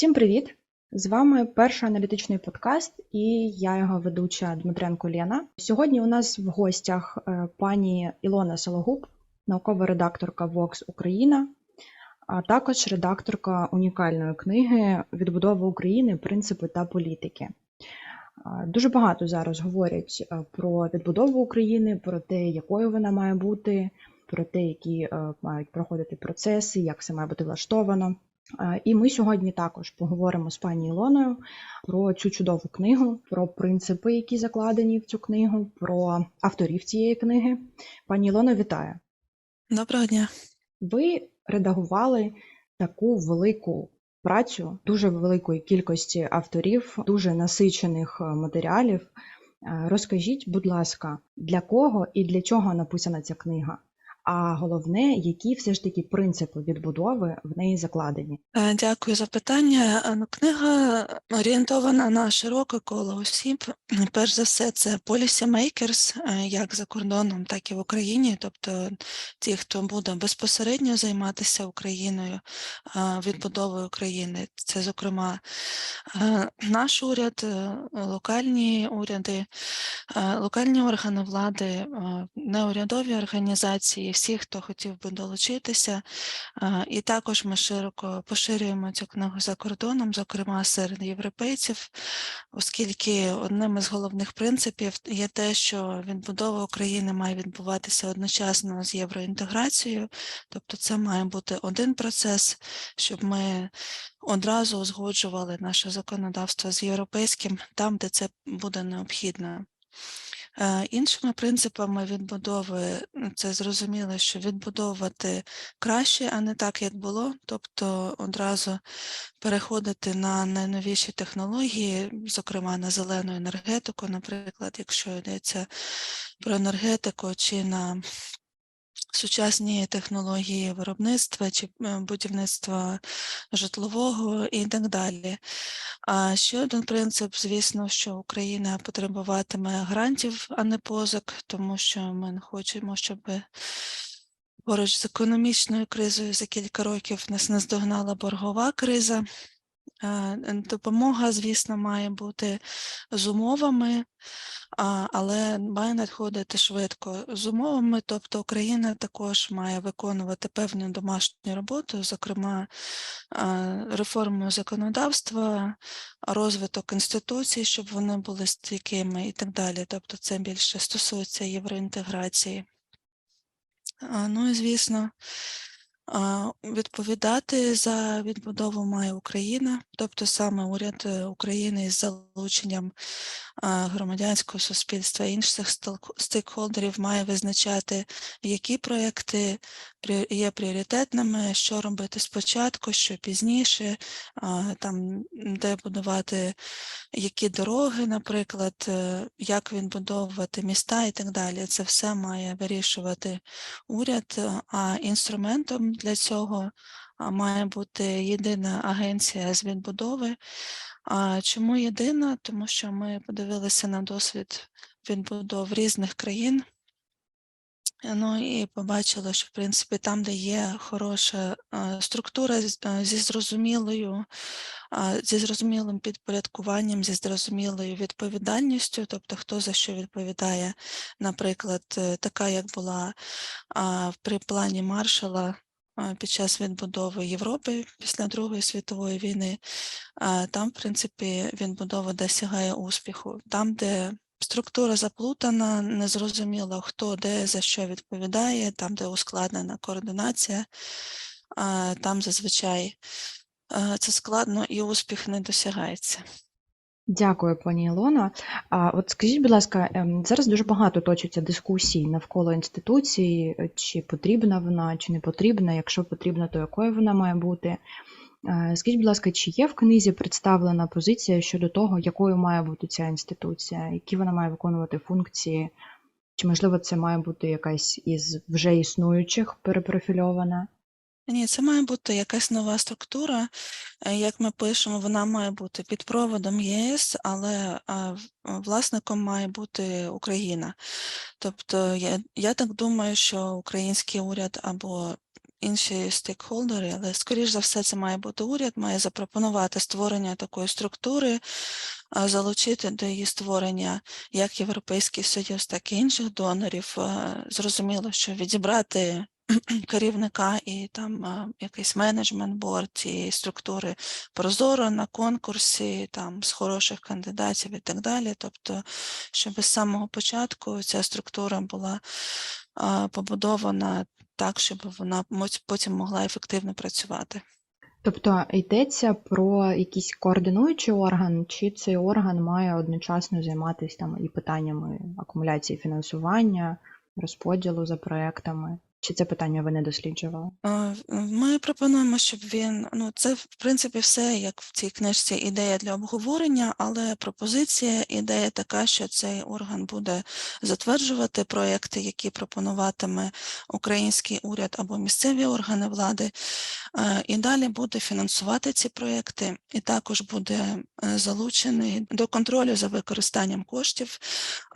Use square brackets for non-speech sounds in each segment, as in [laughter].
Всім привіт! З вами перший аналітичний подкаст, і я його ведуча Дмитренко Лєна. Сьогодні у нас в гостях е, пані Ілона Сологуб, наукова редакторка Vox Україна, а також редакторка унікальної книги Відбудова України, принципи та політики. Дуже багато зараз говорять е, про відбудову України, про те, якою вона має бути, про те, які е, мають проходити процеси, як все має бути влаштовано. Е, І ми сьогодні також поговоримо з пані Ілоною про цю чудову книгу, про принципи, які закладені в цю книгу, про авторів цієї книги. Пані Ілоно, вітаю! Доброго дня. Ви редагували таку велику працю дуже великої кількості авторів, дуже насичених е, матеріалів. Е, Розкажіть, будь ласка, для кого і для чого написана ця книга? А головне, які все ж таки принципи відбудови в неї закладені? Е, Дякую за питання. Е, ну, Книга орієнтована на широке коло осіб. [clears throat] Перш за все, це е, як за кордоном, так і в Україні, тобто ті, хто буде безпосередньо займатися Україною, е, відбудовою України. Це, зокрема, е, наш уряд, е, локальні уряди, е, локальні органи влади, е, неурядові організації, всі, хто хотів би долучитися. І також ми широко поширюємо цю книгу за кордоном, зокрема серед європейців, оскільки одним із головних принципів є те, що відбудова України має відбуватися одночасно з євроінтеграцією, тобто це має бути один процес, щоб ми одразу узгоджували наше законодавство з європейським там, де це буде необхідно. Е, Іншими принципами відбудови це зрозуміло, що відбудовувати краще, а не так, як було, тобто одразу переходити на найновіші технології, зокрема на зелену енергетику, наприклад, якщо йдеться про енергетику чи на сучасні технології виробництва чи е, будівництва житлового і так далі. А ще один принцип, звісно, що Україна потребуватиме грантів, а не позик, тому що ми не хочемо, щоб поруч з економічною кризою за кілька років нас наздогнала боргова криза. Е, е, Допомога, звісно, має бути з умовами, але має надходити швидко з умовами. Тобто Україна також має виконувати певну домашню роботу, зокрема е, реформу законодавства, розвиток інституцій, щоб вони були стійкими і так далі. Тобто це більше стосується євроінтеграції. Ну і звісно, відповідати за відбудову має Україна, тобто саме уряд е, України із залученням громадянського суспільства інших стейкхолдерів має визначати, які проекти є пріоритетними, що робити спочатку, що пізніше, там де будувати які дороги, наприклад, е, як відбудовувати міста і так далі. Це все має вирішувати уряд, е, а інструментом для цього має бути єдина агенція з відбудови. А чому єдина? Тому що ми подивилися на досвід відбудов різних країн. Ну і побачили, що в принципі там, де є хороша е, структура зі зрозумілою, а, зі зрозумілим підпорядкуванням, зі зрозумілою відповідальністю, тобто хто за що відповідає, наприклад, е, така як була а, при плані Маршала а, під час відбудови Європи після Другої світової війни, там, в принципі, відбудова досягає успіху. Там, де структура заплутана, незрозуміло, хто де за що відповідає, там, де ускладнена координація, там зазвичай це складно і успіх не досягається. Дякую, пані Ілона. А от скажіть, будь ласка, ем, зараз дуже багато точиться дискусій навколо інституції, е, чи потрібна вона, чи не потрібна. Якщо потрібна, то якою вона має бути. Е, Скажіть, будь ласка, чи є в книзі представлена позиція щодо того, якою має бути ця інституція, які вона має виконувати функції, чи можливо це має бути якась із вже існуючих перепрофільована? Ні, це має бути якась нова структура. Е, Як ми пишемо, вона має бути під проводом ЄС, але власником має бути Україна. Тобто я, я так думаю, що український уряд або інші стейкхолдери, але скоріш за все це має бути уряд, має запропонувати створення такої структури, залучити до її створення як Європейський Союз, так і інших донорів. Е, Зрозуміло, що відібрати [clears throat] керівника і там якийсь менеджмент борд цієї структури прозоро на конкурсі, там з хороших кандидатів і так далі. Тобто, щоб з самого початку ця структура була побудована так, щоб вона потім могла ефективно працювати. Тобто йдеться про якийсь координуючий орган, чи цей орган має одночасно займатися там і питаннями акумуляції фінансування, розподілу за проектами? Чи це питання ви не досліджували? Ми пропонуємо, щоб він ну це в принципі все як в цій книжці ідея для обговорення, але пропозиція ідея така, що цей орган буде затверджувати проекти, які пропонуватиме український уряд або місцеві органи влади, е, і далі буде фінансувати ці проекти, і також буде е, залучений до контролю за використанням коштів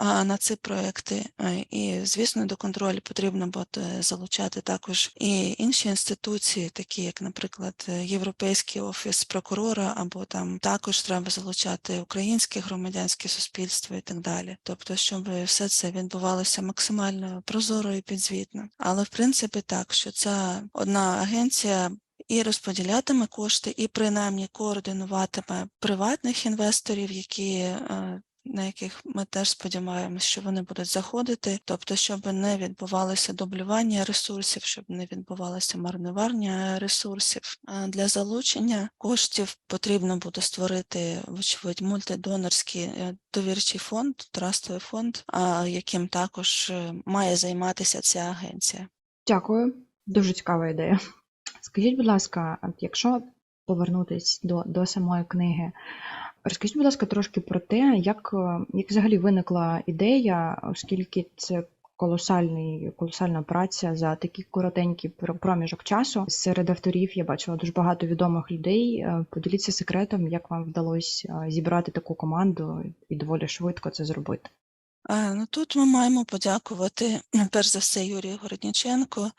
на ці проекти. Е, І, звісно, до контролю потрібно буде залучати також і інші інституції, такі як, наприклад, Європейський офіс прокурора, або там також треба залучати українське громадянське суспільство і так далі. Тобто, щоб все це відбувалося максимально прозоро і підзвітно. Але в принципі так, що ця одна агенція. І розподілятиме кошти, і принаймні координуватиме приватних інвесторів, які е, на яких ми теж сподіваємося, що вони будуть заходити, тобто, щоб не відбувалося дублювання ресурсів, щоб не відбувалося марнування ресурсів. Для залучення коштів потрібно буде створити, вочевидь, мультидонорський е, довірчий фонд, трастовий фонд, яким також е, має займатися ця агенція. Дякую, дуже цікава ідея. Скажіть, будь ласка, якщо повернутись до, до самої книги, розкажіть, будь ласка, трошки про те, як, е, як взагалі виникла ідея, оскільки це колосальний, колосальна праця за такий коротенький пр- проміжок часу. Серед авторів я бачила дуже багато відомих людей. Е, Поділіться секретом, як вам вдалося е, зібрати таку команду і доволі швидко це зробити. А, Ну, тут ми маємо подякувати перш за все Юрію Городніченку,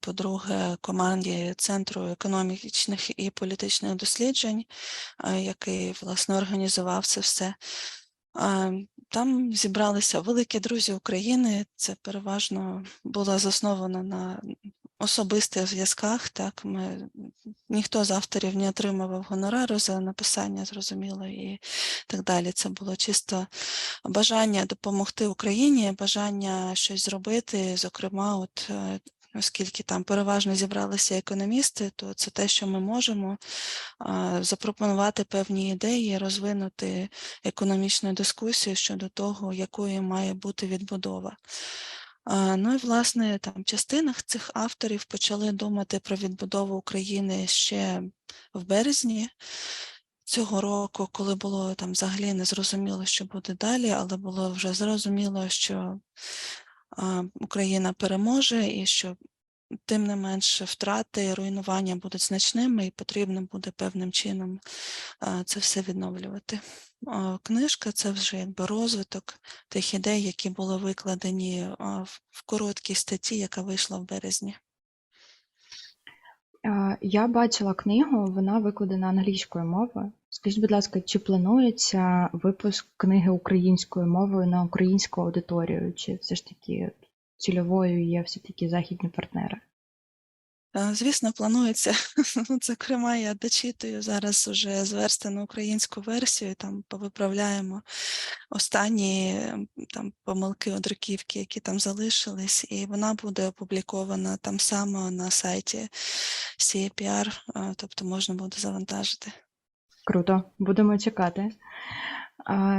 по-друге, команді Центру економічних і політичних досліджень, який власне організував це все. Там зібралися великі друзі України. Це переважно було засновано на особистих зв'язках. Так, ми ніхто з авторів не отримував гонорару за написання, зрозуміло, і так далі. Це було чисто бажання допомогти Україні, бажання щось зробити. Зокрема, от е, оскільки там переважно зібралися економісти, то це те, що ми можемо запропонувати певні ідеї, розвинути економічну дискусію щодо того, якою має бути відбудова. Ну і власне там частина цих авторів почали думати про відбудову України ще в березні цього року, коли було там взагалі не зрозуміло, що буде далі, але було вже зрозуміло, що Україна переможе і що тим не менше втрати руйнування будуть значними, і потрібно буде певним чином це все відновлювати. Книжка це вже якби розвиток тих ідей, які були викладені в короткій статті, яка вийшла в березні. Я бачила книгу, вона викладена англійською мовою. Скажіть, будь ласка, чи планується випуск книги українською мовою на українську аудиторію, чи все ж таки цільовою є все-таки західні партнери? Е, Звісно, планується. [laughs] Ну, Зокрема, я дочитую зараз уже зверстану українську версію, там повиправляємо останні там помилки одруківки, які там залишились, і вона буде опублікована там само на сайті CAPR, е, тобто можна буде завантажити. Круто, будемо чекати.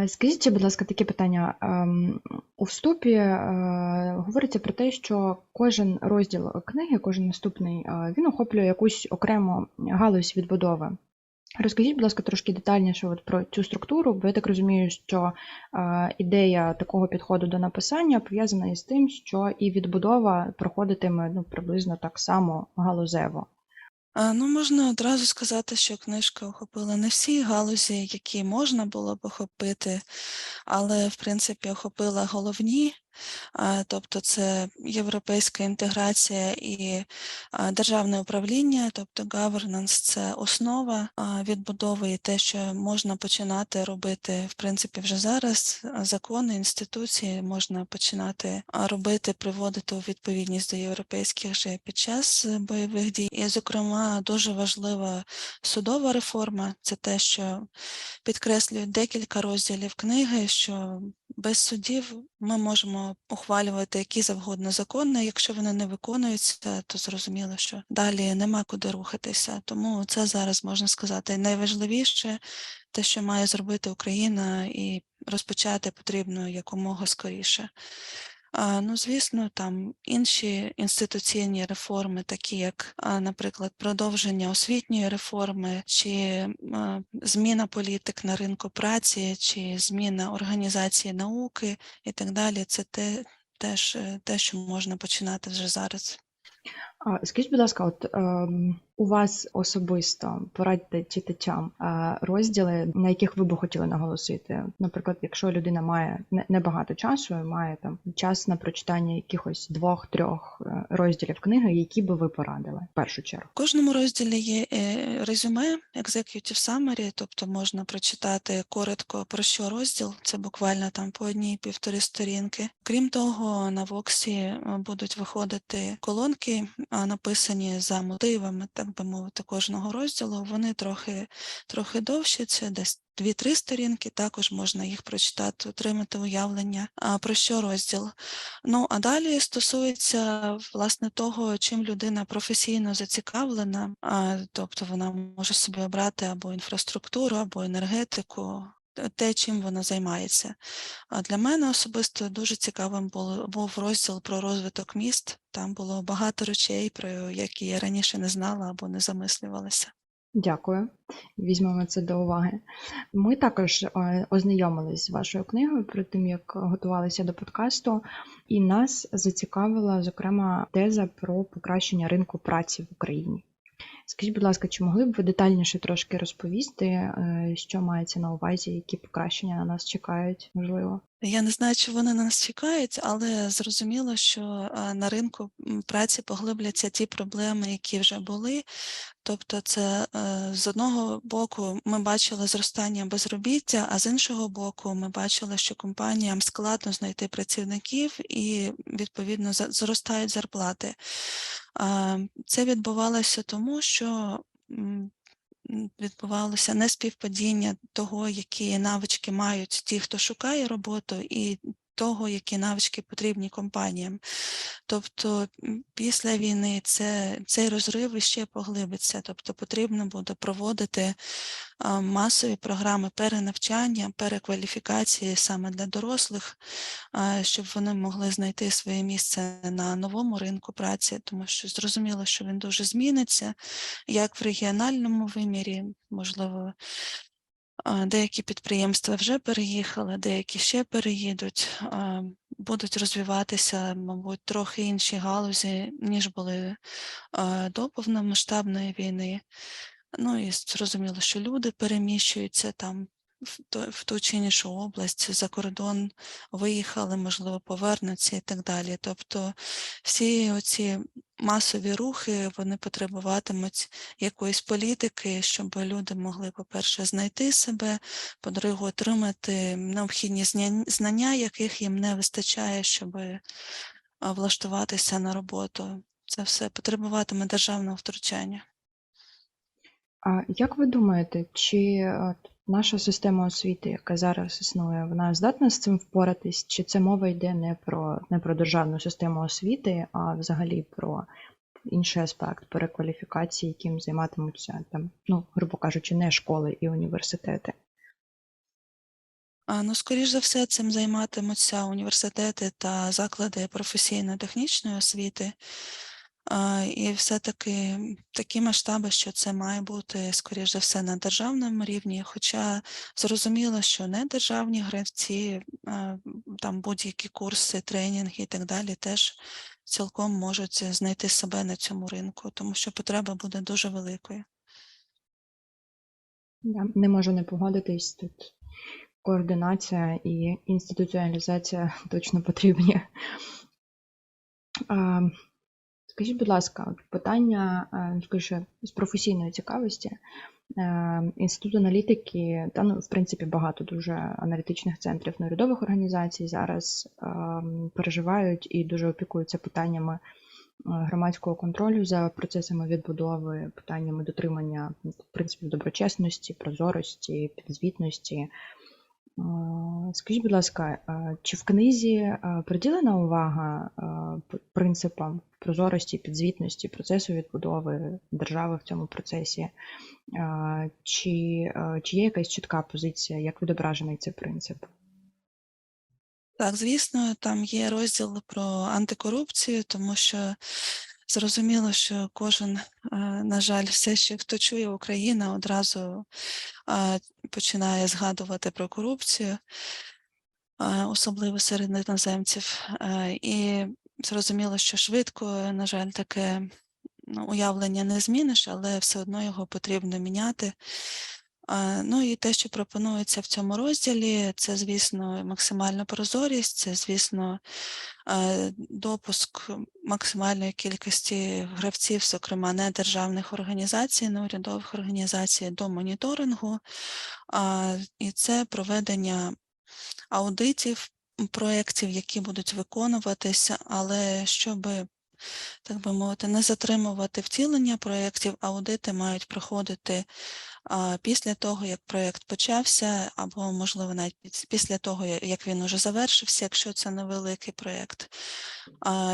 Скажіть, будь ласка, таке питання. Ем, У вступі е, говориться про те, що кожен розділ книги, кожен наступний, е, він охоплює якусь окрему галузь відбудови. Розкажіть, будь ласка, трошки детальніше от про цю структуру, бо я так розумію, що е, ідея такого підходу до написання пов'язана із тим, що і відбудова проходитиме ну, приблизно так само галузево. Ну, можна одразу сказати, що книжка охопила не всі галузі, які можна було б охопити, але в принципі охопила головні Тобто це європейська інтеграція і державне управління, тобто governance – це основа відбудови і те, що можна починати робити в принципі вже зараз. Закони, інституції можна починати робити, приводити у відповідність до європейських вже під час е, бойових дій. І, зокрема, дуже важлива судова реформа. Це те, що підкреслюють декілька розділів книги, що без судів ми можемо ухвалювати які завгодно закони. Якщо вони не виконуються, то зрозуміло, що далі нема куди рухатися. Тому це зараз можна сказати найважливіше, те, що має зробити Україна, і розпочати потрібно якомога скоріше. Ну, звісно, там інші інституційні реформи, такі як, наприклад, продовження освітньої реформи, чи зміна політик на ринку праці, чи зміна організації науки і так далі, це те, теж е, те, що можна починати вже зараз. Скажіть, будь ласка, от ем, у вас особисто порадьте читачам е, розділи, на яких ви би хотіли наголосити. Наприклад, якщо людина має не- небагато часу, має там час на прочитання якихось двох-трьох е, розділів книги, які би ви порадили в першу чергу. В кожному розділі є е, резюме, executive summary, тобто можна прочитати коротко про що розділ, це буквально там по одній півтори сторінки. Крім того, на Воксі будуть виходити колонки, написані за мотивами, так би мовити, кожного розділу. Вони трохи, трохи довші, це десь дві-три сторінки, також можна їх прочитати, отримати уявлення, про що розділ. Ну, а далі стосується власне того, чим людина професійно зацікавлена, тобто вона може собі обрати або інфраструктуру, або енергетику, те- чим вона займається. Для мене особисто дуже цікавим був розділ про розвиток міст. Там було багато речей, про які я раніше не знала або не замислювалася. Дякую, візьмемо це до уваги. Ми також е, ознайомились з вашою книгою перед тим, як готувалися до подкасту, і нас зацікавила зокрема теза про покращення ринку праці в Україні. Скажіть, будь ласка, чи могли б ви детальніше трошки розповісти, е, що мається на увазі, які покращення на нас чекають, можливо? Я не знаю, чи вони на нас чекають, але зрозуміло, що на ринку праці поглибляться ті проблеми, які вже були. Тобто, це е, з одного боку ми бачили зростання безробіття, а з іншого боку, ми бачили, що компаніям складно знайти працівників і відповідно зростають зарплати. Це відбувалося тому, що відбувалося неспівпадіння того, які навички мають ті, хто шукає роботу, і того, які навички потрібні компаніям. Тобто після війни це, цей розрив іще поглибиться, тобто потрібно буде проводити масові програми перенавчання, перекваліфікації саме для дорослих, щоб вони могли знайти своє місце на новому ринку праці, тому що зрозуміло, що він дуже зміниться, як в регіональному вимірі, можливо, Деякі підприємства вже переїхали, деякі ще переїдуть, будуть розвиватися, мабуть, трохи інші галузі, ніж були до повномасштабної війни. Ну і зрозуміло, що люди переміщуються там в ту, чи іншу область, за кордон виїхали, можливо, повернуться і так далі. Тобто всі оці масові рухи вони потребуватимуть якоїсь політики, щоб люди могли, по-перше, знайти себе, по-друге, отримати необхідні знання, яких їм не вистачає, щоб влаштуватися на роботу. Це все потребуватиме державного втручання. А як ви думаєте, чи е, наша система освіти, яка зараз існує, вона здатна з цим впоратись? Чи це мова йде не про не про державну систему освіти, а взагалі про інший аспект перекваліфікації, яким займатимуться там, ну, грубо кажучи, не школи і університети? А, Ну, скоріш за все, цим займатимуться університети та заклади професійно-технічної освіти. І все-таки такі масштаби, що це має бути, скоріш за все, на державному рівні. Хоча зрозуміло, що не державні гравці, там будь-які курси, тренінги і так далі, теж цілком можуть знайти себе на цьому ринку, тому що потреба буде дуже великою. Я не можу не погодитись тут. координація і інституціоналізація точно потрібні. Скажіть, будь ласка, питання е, з професійної цікавості. Е, Інститут аналітики, та ну, в принципі, багато дуже аналітичних центрів неурядових організацій зараз ем, переживають і дуже опікуються питаннями е, громадського контролю за процесами відбудови, питаннями дотримання ну, принципів доброчесності, прозорості, підзвітності. Е, Скажіть, будь ласка, е, чи в книзі е, приділена увага принципам прозорості, підзвітності, процесу відбудови держави в цьому процесі? Чи, чи є якась чітка позиція, як відображений цей принцип? Так, звісно, там є розділ про антикорупцію, тому що зрозуміло, що кожен, е, на жаль, все ще хто чує Україна, одразу починає згадувати про корупцію, особливо серед іноземців. Е, І зрозуміло, що швидко, на жаль, таке ну, уявлення не зміниш, але все одно його потрібно міняти. Ну і те, що пропонується в цьому розділі, це, звісно, максимальна прозорість, це, звісно, е, допуск максимальної кількості гравців, зокрема недержавних організацій, неурядових організацій, до моніторингу, і це проведення аудитів проєктів, які будуть виконуватися, але щоб так би мовити, не затримувати втілення проєктів, аудити мають проходити після того, як проєкт почався, або, можливо, навіть після того, як він уже завершився, якщо це невеликий проєкт,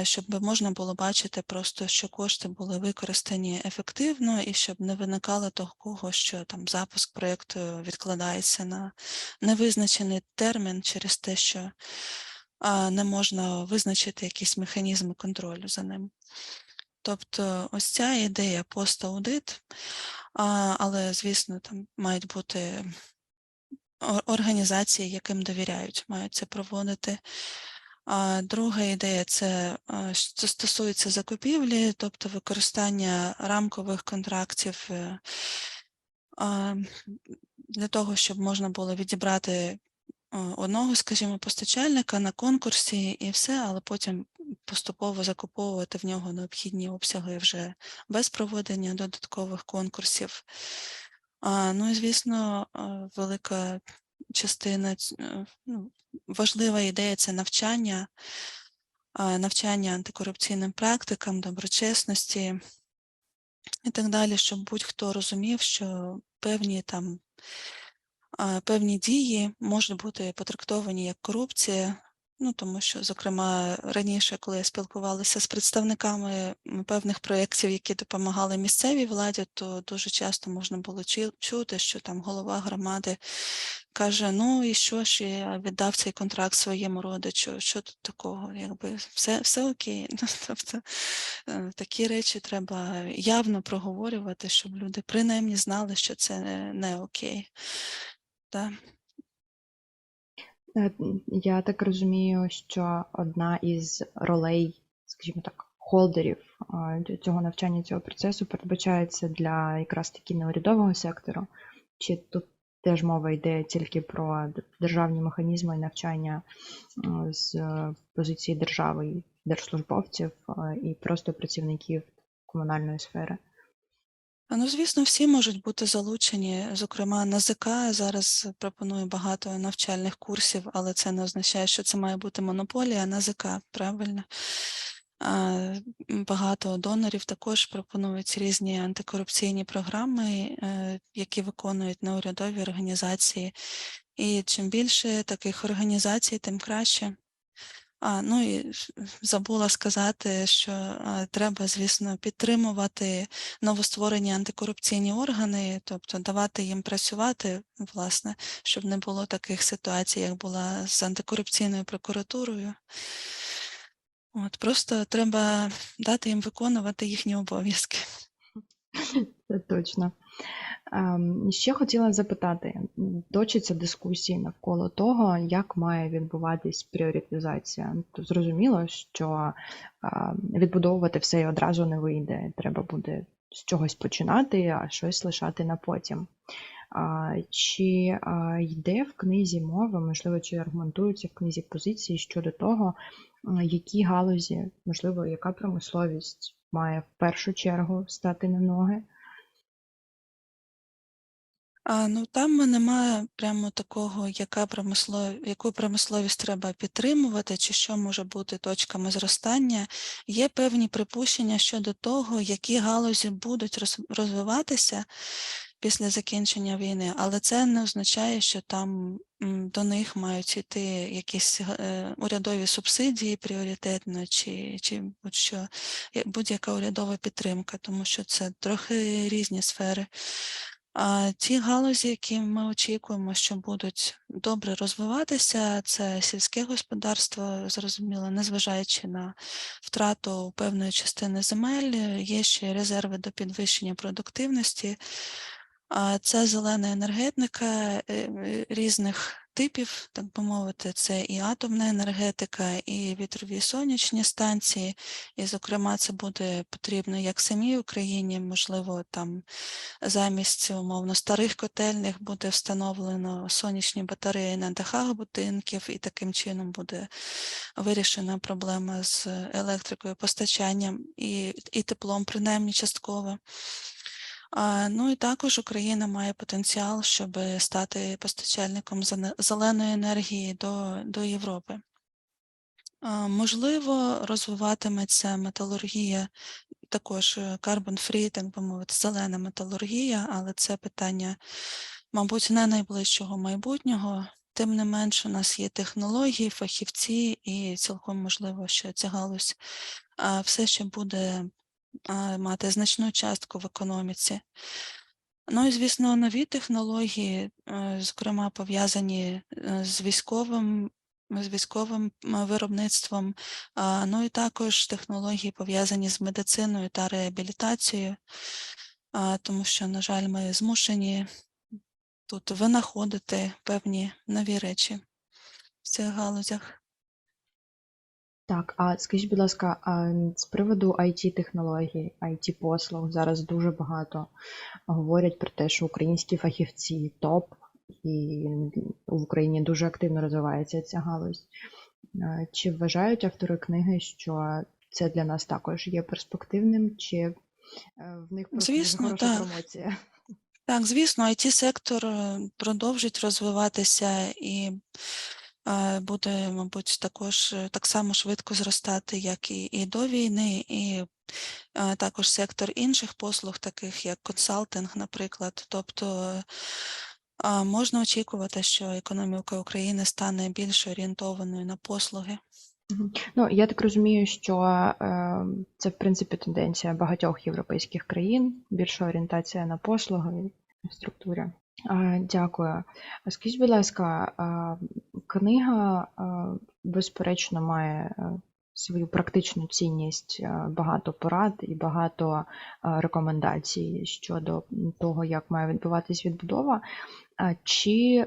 щоб можна було бачити просто, що кошти були використані ефективно і щоб не виникало того, що там запуск проєкту відкладається на невизначений термін через те, що не можна визначити якісь механізми контролю за ним. Тобто ось ця ідея пост-аудит, але, звісно, там мають бути організації, яким довіряють, мають це проводити. А друга ідея це що стосується закупівлі, тобто використання рамкових контрактів е, для того, щоб можна було відібрати одного, скажімо, постачальника на конкурсі і все, але потім поступово закуповувати в нього необхідні обсяги вже без проведення додаткових конкурсів. Ну і звісно, велика частина, е, ну, важлива ідея це навчання, навчання антикорупційним практикам, доброчесності і так далі, щоб будь-хто розумів, що певні там певні дії можуть бути потрактовані як корупція. Ну, тому що, зокрема, раніше, коли я спілкувалася з представниками певних проєктів, які допомагали місцевій владі, то дуже часто можна було чути, що там голова громади каже: ну і що ж я віддав цей контракт своєму родичу, що тут такого? Якби все, все окей. [laughs] Ну, тобто е, такі речі треба явно проговорювати, щоб люди принаймні знали, що це не, не окей. Да. Я так розумію, що одна із ролей, скажімо так, холдерів цього навчання, цього процесу передбачається для якраз таки неурядового сектору. Чи тут теж мова йде тільки про державні механізми і навчання з позиції держави, держслужбовців і просто працівників комунальної сфери? Ну, звісно, всі можуть бути залучені. Зокрема, НАЗК зараз пропонує багато навчальних курсів, але це не означає, що це має бути монополія НАЗК, правильно? Багато донорів також пропонують різні антикорупційні програми, е, які виконують неурядові організації. І чим більше таких організацій, тим краще. А, ну і забула сказати, що треба, звісно, підтримувати новостворені антикорупційні органи, тобто давати їм працювати, власне, щоб не було таких ситуацій, як була з антикорупційною прокуратурою. От, просто треба дати їм виконувати їхні обов'язки. Це точно. Ем, Ще хотіла запитати, м, точаться дискусії навколо того, як має відбуватись пріоритизація. То зрозуміло, що ем, відбудовувати все і одразу не вийде. Треба буде з чогось починати, а щось лишати на потім. Чи йде в книзі мова, можливо, чи аргументуються в книзі позиції щодо того, які галузі, можливо, яка промисловість має в першу чергу стати на ноги? А, ну там немає прямо такого, яка промислов... яку промисловість треба підтримувати, чи що може бути точками зростання. Є певні припущення щодо того, які галузі будуть роз... розвиватися після закінчення війни, але це не означає, що там до них мають йти якісь е, урядові субсидії пріоритетно, чи, чи будь-що, будь-яка урядова підтримка, тому що це трохи різні сфери. А ті галузі, які ми очікуємо, що будуть добре розвиватися, це сільське господарство, зрозуміло, незважаючи на втрату певної частини земель, є ще резерви до підвищення продуктивності. Це зелена енергетика е, е, різних типів, так би мовити, це і атомна енергетика, і вітрові сонячні станції. І, зокрема, це буде потрібно як самій Україні, можливо, там замість умовно старих котельних буде встановлено сонячні батареї на дахах будинків, і таким чином буде вирішена проблема з електрикою, постачанням і, і теплом, принаймні частково. Ну і також Україна має потенціал, щоб стати постачальником зеленої енергії до, до Європи. Можливо, розвиватиметься металургія, також е, carbon-free, так би мовити, зелена металургія, але це питання, мабуть, не найближчого майбутнього. Тим не менш, у нас є технології, фахівці, і цілком можливо, що ця галузь все ще буде мати значну частку в економіці. Ну і, звісно, нові технології, е, зокрема, пов'язані е, з військовим, з військовим виробництвом, ну і також технології пов'язані з медициною та реабілітацією, тому що, на жаль, ми змушені тут винаходити певні нові речі в цих галузях. Так, а скажіть, будь ласка, а з приводу IT-технологій, IT-послуг зараз дуже багато говорять про те, що українські фахівці топ, і в Україні дуже активно розвивається ця галузь. Чи вважають автори книги, що це для нас також є перспективним, чи е, в них просто Звісно, хороша так. промоція? Так, звісно, IT-сектор е, продовжить розвиватися і буде, мабуть, також е, так само швидко зростати, як і, і до війни, і також сектор інших послуг, таких як консалтинг, наприклад. Тобто е, можна очікувати, що економіка України стане більш орієнтованою на послуги. Ну, я так розумію, що е, це, в принципі, тенденція багатьох європейських країн, більша орієнтація на послуги структурі. Дякую. Скажіть, будь ласка, книга, безперечно, має е, свою практичну цінність, е, багато порад і багато е, рекомендацій щодо того, як має відбуватись відбудова. Чи е,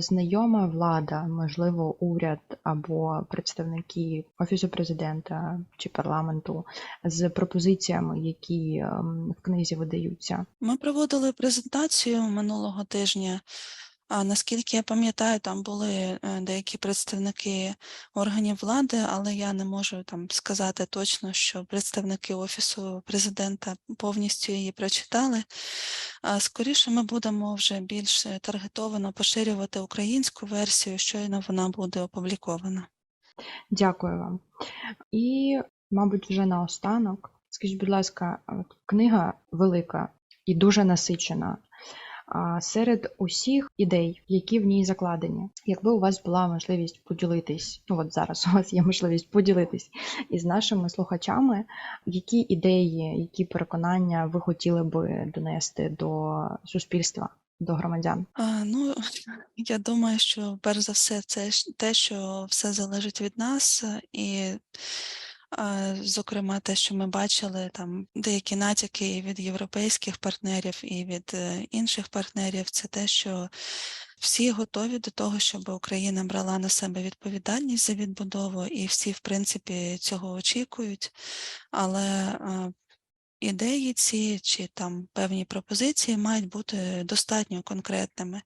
знайома влада, можливо, уряд або представники Офісу президента чи парламенту з пропозиціями, які ем, в книзі видаються? Ми проводили презентацію минулого тижня. А наскільки я пам'ятаю, там були е, деякі представники органів влади, але я не можу там сказати точно, що представники Офісу президента повністю її прочитали. Скоріше ми будемо вже більш таргетовано поширювати українську версію, щойно вона буде опублікована. Дякую вам. І, мабуть, вже наостанок, скажіть, будь ласка, книга велика і дуже насичена. Серед усіх ідей, які в ній закладені, якби у вас була можливість поділитись, ну от зараз у вас є можливість поділитись із нашими слухачами, які ідеї, які переконання ви хотіли би донести до суспільства, до громадян? А, ну, я думаю, що перш за все, це те, що все залежить від нас, і, зокрема, те, що ми бачили, там деякі натяки і від європейських партнерів і від е, інших партнерів, це те, що всі готові до того, щоб Україна брала на себе відповідальність за відбудову, і всі, в принципі, цього очікують. Але ідеї ці чи там певні пропозиції мають бути достатньо конкретними.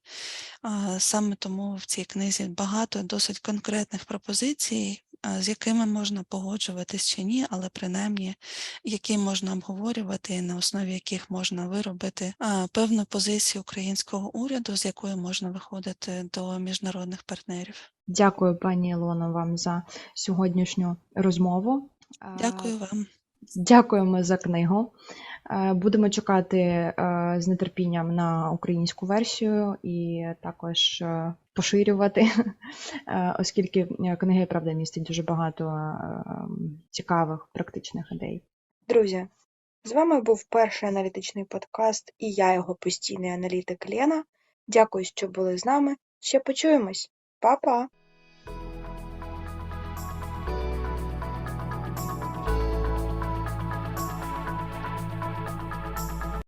Саме тому в цій книзі багато досить конкретних пропозицій, з якими можна погоджуватись чи ні, але принаймні які можна обговорювати, і на основі яких можна виробити певну позицію українського уряду, з якою можна виходити до міжнародних партнерів. Дякую, пані Ілоно, вам за сьогоднішню розмову. Дякую вам. Дякуємо за книгу. Будемо чекати з нетерпінням на українську версію і також поширювати, е, оскільки книги правда, містить дуже багато е, цікавих практичних ідей. Друзі, з вами був перший аналітичний подкаст і я, його постійний аналітик Лена. Дякую, що були з нами. Ще почуємось. Па-па!